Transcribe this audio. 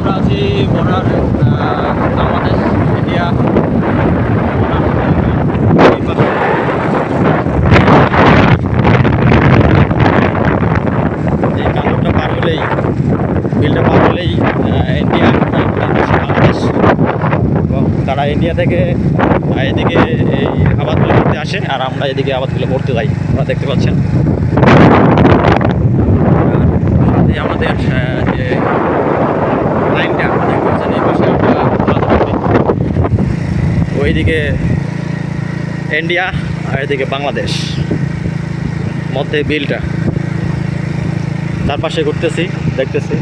আমরা আছি border Bangladesh India এই পার হলেই, বিলটা পার হলেই ইন্ডিয়া এবং তারা ইন্ডিয়া থেকে এদিকে এই আবাদগুলো করতে আসে আর আমরা এদিকে আবাদগুলো করতে যাই। আপনারা দেখতে পাচ্ছেন। আমাদের যে ওইদিকে ইন্ডিয়া আর এদিকে বাংলাদেশ মধ্যে বিলটা। তার পাশে ঘুরতেছি দেখতেছি।